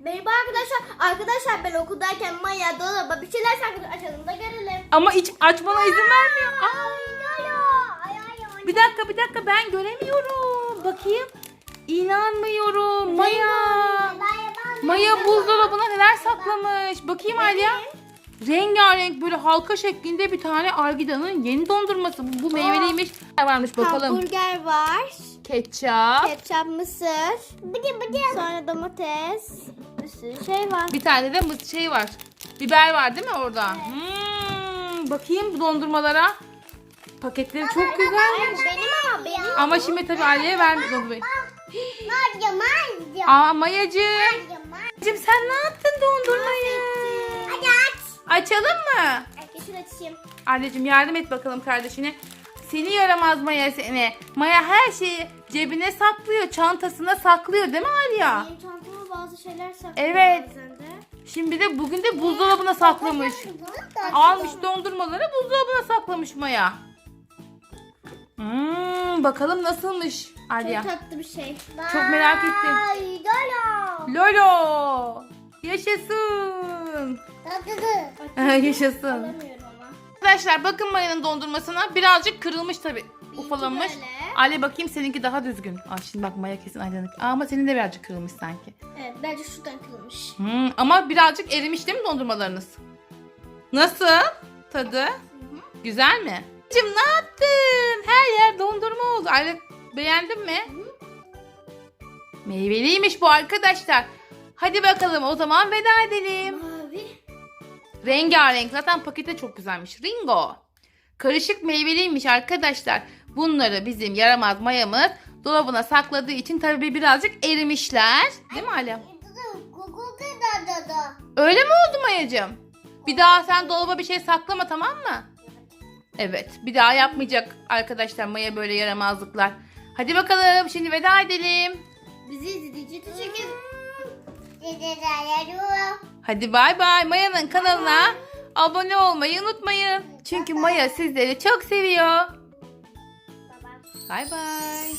Merhaba arkadaşlar. Arkadaşlar ben okuldayken Maya dolaba bir şeyler sakladı. Açalım da görelim. Ama hiç açmana izin vermiyor. Aa, bir dakika bir dakika ben göremiyorum. Bakayım. İnanmıyorum. Maya. Maya buzdolabına neler saklamış. Bakayım Alya. Rengarenk böyle halka şeklinde bir tane Argida'nın yeni dondurması. Bu, meyveliymiş. Ne varmış bakalım. Hamburger var. Ketçap. Ketçap, mısır. Sonra domates. Bir sürü şey var. Bir tane de mıs- şey var. Biber var değil mi orada? Hmm, bakayım bu dondurmalara. Paketleri çok güzelmiş. Benim ama benim. Ama şimdi tabii Alya'ya vermiş dondurmayı. Marca. Aa Mayacığım. Marca marca. Mayacığım sen Açalım mı? Getir açayım. Anneciğim yardım et bakalım kardeşine. Seni yaramaz Maya seni. Maya her şeyi cebine saklıyor, çantasına saklıyor değil mi Alya? Benim çantama bazı şeyler saklıyor. Evet. bazen de. Şimdi de bugün de buzdolabına saklamış. Almış dondurmaları buzdolabına saklamış Maya. Hmm, bakalım nasılmış Alya. Çok tatlı bir şey. Çok merak ettim. Ay dolu. Lolo! Yaşasın. Yaşasın. Alamıyorum ama. Arkadaşlar bakın Maya'nın dondurmasına birazcık kırılmış tabi. Ufalamış. böyle. Ali bakayım seninki daha düzgün. Aa, şimdi bak Maya kesin. Aa, Ama senin de birazcık kırılmış sanki. Evet bence şuradan kırılmış. Hmm, ama birazcık erimiş değil mi dondurmalarınız? Nasıl? Tadı? Güzel mi? Cim ne yaptın? Her yer dondurma oldu. Ayla beğendin mi? Meyveliymiş bu arkadaşlar. Hadi bakalım o zaman veda edelim. Mavi. Rengarenk zaten pakete çok güzelmiş. Ringo. Karışık meyveliymiş arkadaşlar. Bunları bizim yaramaz mayamız dolabına sakladığı için tabii birazcık erimişler. Değil mi Alem? Öyle mi oldu Mayacığım? Bir daha sen dolaba bir şey saklama tamam mı? Evet bir daha yapmayacak arkadaşlar Maya böyle yaramazlıklar. Hadi bakalım şimdi veda edelim. Bizi izlediğiniz için teşekkür Hadi bay bay Maya'nın kanalına abone olmayı unutmayın. Çünkü Maya sizleri çok seviyor. Bay bay.